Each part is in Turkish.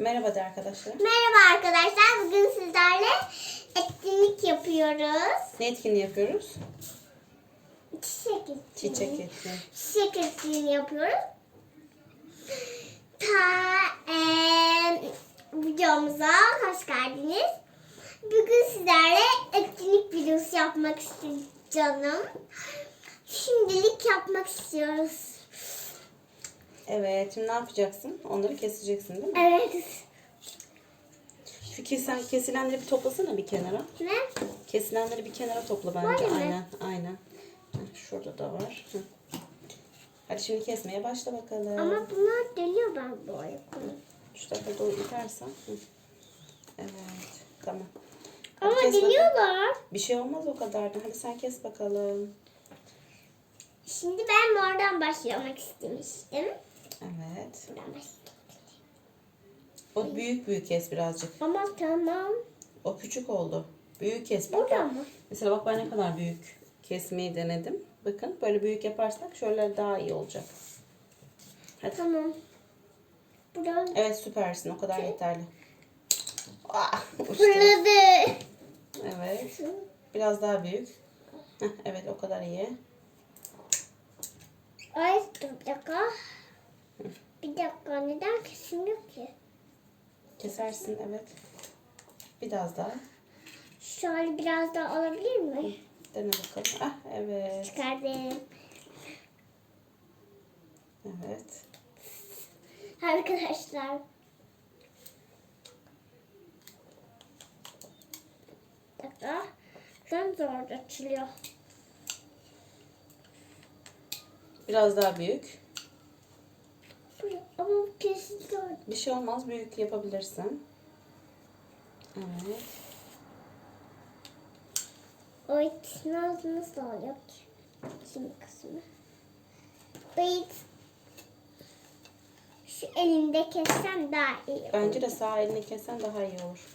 Merhaba de arkadaşlar. Merhaba arkadaşlar. Bugün sizlerle etkinlik yapıyoruz. Ne etkinliği yapıyoruz? Çiçek etkinliği. Çiçek etkinliği. Çiçek etkinliği yapıyoruz. Ta eee, videomuza hoş geldiniz. Bugün sizlerle etkinlik videosu yapmak istiyorum canım. Şimdilik yapmak istiyoruz. Evet. Şimdi ne yapacaksın? Onları keseceksin değil mi? Evet. Şu kesen, kesilenleri bir toplasana bir kenara. Ne? Kesilenleri bir kenara topla bence. Böyle mi? Aynen. Aynen. Heh, Şurada da var. Hadi şimdi kesmeye başla bakalım. Ama bunlar deliyor ben bu ayakını. Şu tarafa doğru itersen. Hı. Evet. Tamam. Hadi Ama kes bakalım. deliyorlar. Bir şey olmaz o kadar da. Hadi sen kes bakalım. Şimdi ben mordan başlamak istemiştim. Evet. O büyük büyük kes birazcık. Ama tamam. O küçük oldu. Büyük kes. Bak, Burada mı? Mesela bak ben ne kadar büyük kesmeyi denedim. Bakın böyle büyük yaparsak şöyle daha iyi olacak. Hadi. Tamam. Burada Evet süpersin. O kadar yeterli. Ah, fırladı. Evet. Biraz daha büyük. Heh, evet o kadar iyi. Ay dur bir dakika. Neden kesilmiyor ki? Kesersin evet. Biraz daha. Şöyle biraz daha alabilir mi? Dene bakalım. Ah evet. Çıkardım. Evet. Arkadaşlar. Bir dakika. An zor açılıyor. Biraz daha büyük. Ama kesildi. Bir şey olmaz. Büyük yapabilirsin. Evet. O ikisini nasıl oluyor ki? Şimdi kısmı. Bıyık. Şu elimde kessem daha iyi olur. Bence de sağ elini kesen daha iyi olur.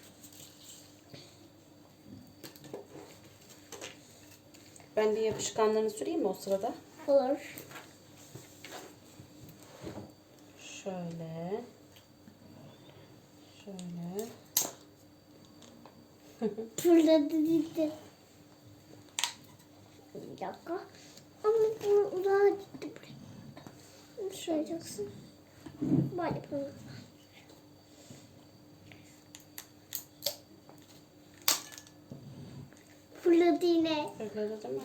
Ben de yapışkanlarını süreyim mi o sırada? Olur. Şöyle. Şöyle. Fırladı gitti. Bir dakika. Ama bu uzağa gitti buraya. Nasıl yapacaksın? Böyle yapalım. Fırladı yine. Öyle değil mi?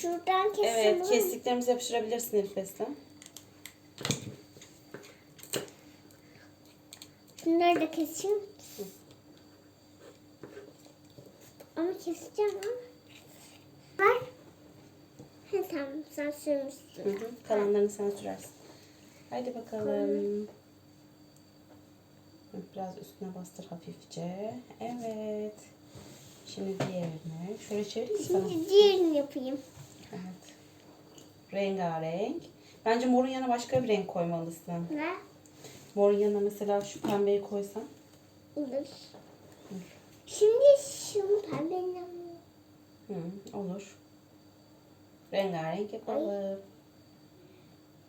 Şuradan kessem Evet, kestiklerimizi yapıştırabilirsin Elif Eslem. Bunları da keseyim. Ama keseceğim ama. Var. He tamam sen Hı sürmüşsün. hı. Kalanlarını sen sürersin. Haydi bakalım. Hı, Biraz üstüne bastır hafifçe. Evet. Şimdi diğerini. Şöyle çevireyim mi. Şimdi diğerini yapayım. Evet. Rengarenk. Bence morun yanına başka bir renk koymalısın. Ve Morun yanına mesela şu pembeyi koysan. olur. Şimdi şunu pembenin Hı, olur. Rengarenk yapalım.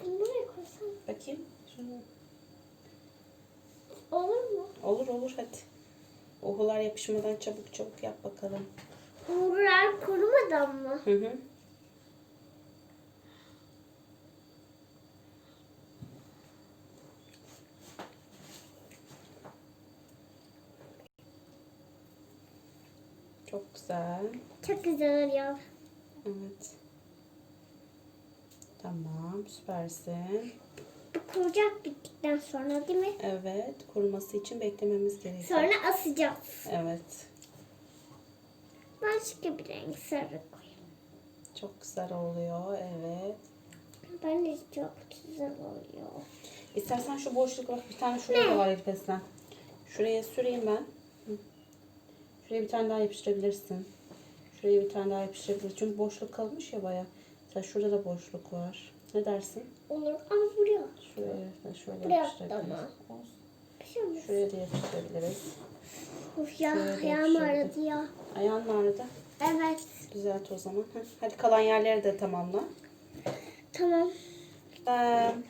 Bunu buraya koysam Bakayım. Şunu. olur mu? Olur olur hadi. Ohular yapışmadan çabuk çabuk yap bakalım. Uğurlar kurumadan mı? Hı hı. Çok güzel. Çok güzel oluyor. Evet. Tamam, süpersin. Bu kuracak bittikten sonra değil mi? Evet, kuruması için beklememiz gerekiyor. Sonra asacağız. Evet. Başka bir renk sarı koyayım. Çok güzel oluyor. Evet. Bence çok güzel oluyor. İstersen şu boşluk bak bir tane şuraya da var Elif Eslen. Şuraya süreyim ben. Şuraya bir tane daha yapıştırabilirsin. Şuraya bir tane daha yapıştırabilirsin. Çünkü boşluk kalmış ya baya. Mesela şurada da boşluk var. Ne dersin? Olur ama buraya. Şuraya da şöyle Buraya yapıştırabiliriz. Olsun. Şey olmaz. Şuraya da yapıştırabiliriz. Of ya ayağım ağrıdı ya. Ayağın mı ağrıdı? Evet. Düzelt o zaman. Hadi kalan yerleri de tamamla. Tamam. Ben.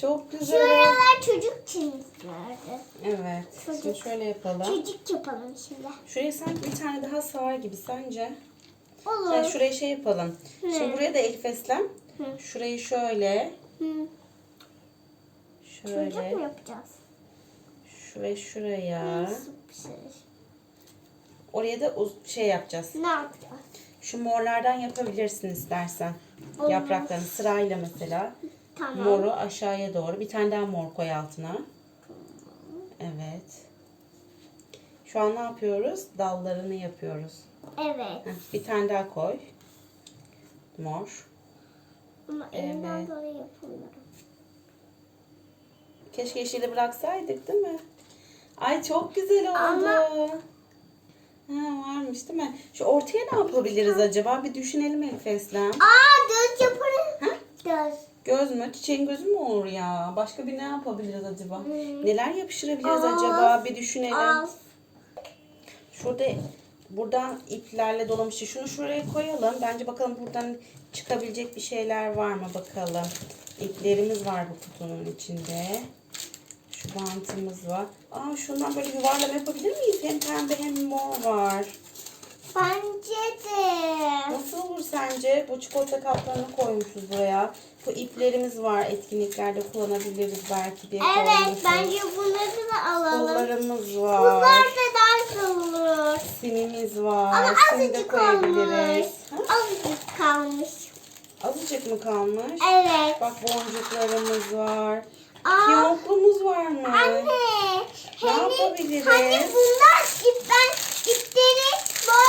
Çok güzel. Şuralar çocuk çizgilerdi. Evet. Şimdi Çocuk. şöyle yapalım. Çocuk yapalım şimdi. Şuraya sanki bir tane daha sığar gibi sence? Olur. Ha, şuraya şey yapalım. Ne? Şimdi buraya da Elif Eslem. Hı. Şurayı şöyle. Hı. Çocuk mu Şöyle. yapacağız? Şu ve şuraya. Nasıl bir şey? Oraya da şey yapacağız. Ne yapacağız? Şu morlardan yapabilirsin istersen. Olur. Yapraklarını sırayla mesela. Tamam. Moru aşağıya doğru. Bir tane daha mor koy altına. Evet. Şu an ne yapıyoruz? Dallarını yapıyoruz. Evet. Heh, bir tane daha koy. Mor. Ama elimden Evet. dolayı yapamıyorum. Keşke yeşili bıraksaydık değil mi? Ay çok güzel oldu. Ama- Ha, varmış değil mi? Şu ortaya ne yapabiliriz acaba? Bir düşünelim Elif Eslem. Aa göz yaparız. Ha? Göz. Göz mü? Çiçeğin gözü mü olur ya? Başka bir ne yapabiliriz acaba? Hmm. Neler yapıştırabiliriz Ağız. acaba? Bir düşünelim. Ağız. Şurada buradan iplerle dolamıştı. Şunu şuraya koyalım. Bence bakalım buradan çıkabilecek bir şeyler var mı bakalım. İplerimiz var bu kutunun içinde. Şu bantımız var. Aa şundan böyle yuvarlama yapabilir miyiz? Hem pembe hem mor var. Bence de. Nasıl olur sence? Bu çikolata kaplarını koymuşuz buraya. Bu iplerimiz var. Etkinliklerde kullanabiliriz belki diye Evet koymuşuz. bence bunları da alalım. Kollarımız Bunlar var. da ders olur. Simimiz var. Ama Sim de azıcık kalmış. koyabiliriz. Ha? Azıcık kalmış. Azıcık mı kalmış? Evet. Bak boncuklarımız var. Aa, Fiyonklumuz var mı? anne. Ne Hani, yapabiliriz? hani bunlar ip ben ipleri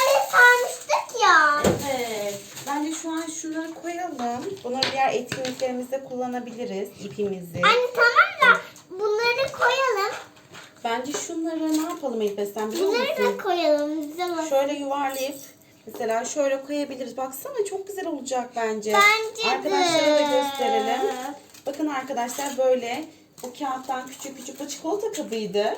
böyle sarmıştık ya. Evet. Bence şu an şunları koyalım. Bunları diğer etkinliklerimizde kullanabiliriz. ipimizi. Anne tamam da bunları koyalım. Bence şunları ne yapalım Elif Esen biliyor Bunları musun? da koyalım. Güzel olur. Şöyle yuvarlayıp mesela şöyle koyabiliriz. Baksana çok güzel olacak bence. Bence de. Arkadaşlara da gösterelim. Bakın arkadaşlar böyle bu kağıttan küçük küçük bu çikolata kabıydı.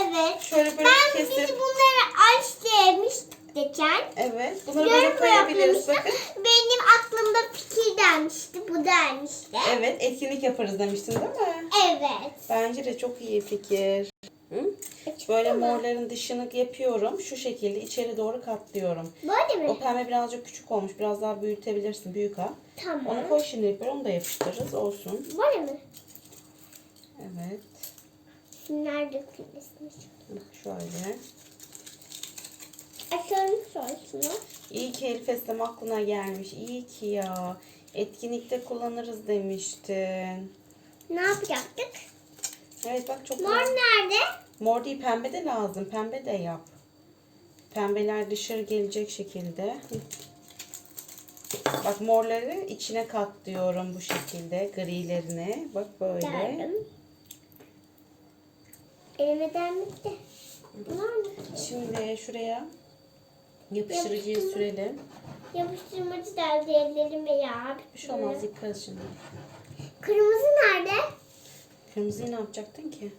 Evet. Şöyle böyle Ben kesip biz bunları aç demiştik geçen. evet bunları böyle Yorum koyabiliriz bakın. Benim aklımda fikir gelmişti. Bu gelmişti. Evet etkinlik yaparız demiştin değil mi? Evet. Bence de çok iyi fikir. Hı? Açık Böyle morların dışını yapıyorum. Şu şekilde içeri doğru katlıyorum. Böyle mi? O pembe birazcık küçük olmuş. Biraz daha büyütebilirsin. Büyük al. Tamam. Onu koy şimdilik böyle. Onu da yapıştırırız. Olsun. Böyle mi? Evet. Şunlar dökülmesini. Şöyle. Açalım sonrasını. İyi ki Elif Eslem aklına gelmiş. İyi ki ya. Etkinlikte kullanırız demiştin. Ne yapacaktık? Evet bak çok Mor güzel. nerede? Mor değil pembe de lazım. Pembe de yap. Pembeler dışarı gelecek şekilde. Bak morları içine katlıyorum bu şekilde. Grilerini. Bak böyle. Geldim. Elime mı? Şimdi şuraya yapıştırıcıyı Yapıştırma. sürelim. Yapıştırmacı derdi ellerime ya. Bir şey olmaz yıkarız şimdi. Kırmızı nerede? Kırmızıyı ne yapacaktın ki?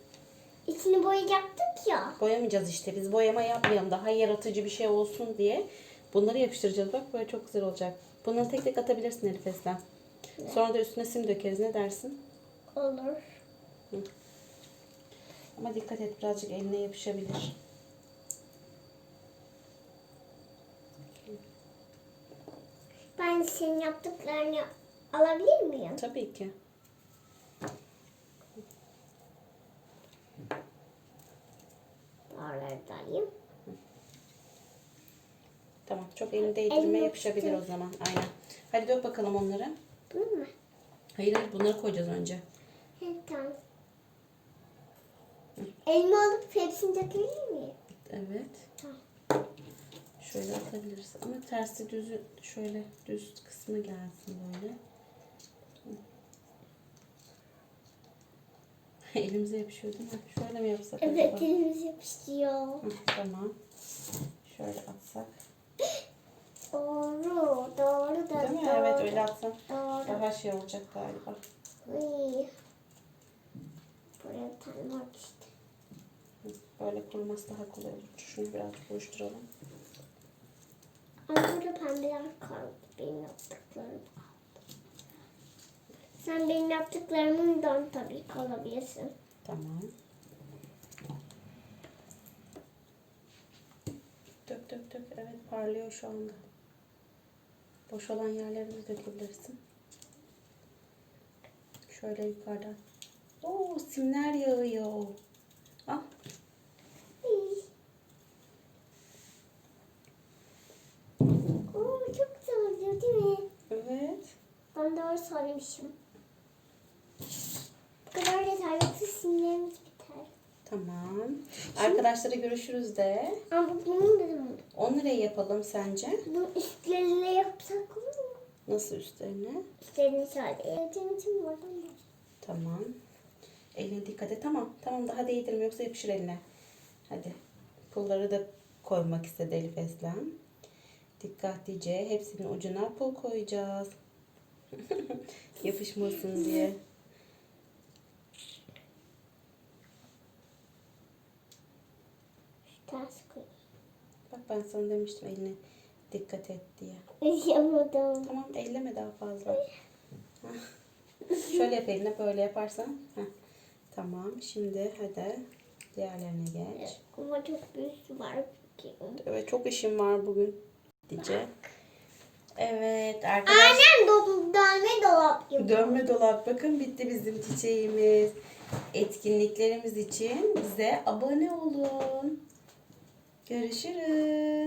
İçini boyayacaktık ya. Boyamayacağız işte. Biz boyama yapmayalım. Daha yaratıcı bir şey olsun diye. Bunları yapıştıracağız. Bak böyle çok güzel olacak. Bunları tek tek atabilirsin Elif Eslem. Sonra da üstüne sim dökeriz. Ne dersin? Olur. Ama dikkat et birazcık eline yapışabilir. Ben senin yaptıklarını alabilir miyim? Tabii ki. Oraları da alayım. Tamam. Çok elini değdirme yapışabilir o zaman. Aynen. Hadi dök bakalım onları. Bunu mu? Hayır hayır bunları koyacağız önce. Evet tamam. Elime alıp hepsini dökebilir miyim? Evet. Tamam. Şöyle atabiliriz. Ama tersi düzü şöyle düz kısmı gelsin böyle. Elimize yapışıyor değil mi? Şöyle mi yapsak Evet acaba? elimiz yapışıyor. Hı, tamam. Şöyle atsak. Doğru, doğru da Değil mi? doğru. Evet öyle atsan Doğru. daha şey olacak galiba. Uy. Buraya var işte. Böyle kurması daha kolay olur. Şunu birazcık buluşturalım. Ama burada pembeler kaldı. Benim yaptıklarım kaldı. Sen benim yaptıklarımdan tabii ki alabilirsin. Tamam. Dök dök dök. Evet parlıyor şu anda. Boş olan yerlerine dökebilirsin. Şöyle yukarıdan. Oo simler yağıyor. Al. Oo, çok güzel oluyor değil mi? Evet. Ben doğru söylemişim. Bu kadar yeterli simlerimiz biter. Tamam. Arkadaşlara görüşürüz de. Ama bu bunun dedim. Onu nereye yapalım sence? Bunun üstlerine yapsak olur mu? Nasıl üstlerine? Üstlerini şöyle. Eğitim için buradan var. Tamam. Eline dikkat et. Tamam. Tamam daha değdirme yoksa yapışır eline. Hadi. Pulları da koymak istedi Elif Eslem. Dikkatlice hepsinin ucuna pul koyacağız. Yapışmasın diye. Bak ben sana demiştim eline dikkat et diye. Yapamadım. Tamam elleme daha fazla. Şöyle yap eline böyle yaparsan. Heh. Tamam şimdi hadi diğerlerine geç. Ama çok büyük var. bugün. Evet çok işim var bugün diyeceğim. Evet arkadaşlar. Annem dolu dönme dolap gibi. Dönme dolap bakın bitti bizim çiçeğimiz. Etkinliklerimiz için bize abone olun. Görüşürüz.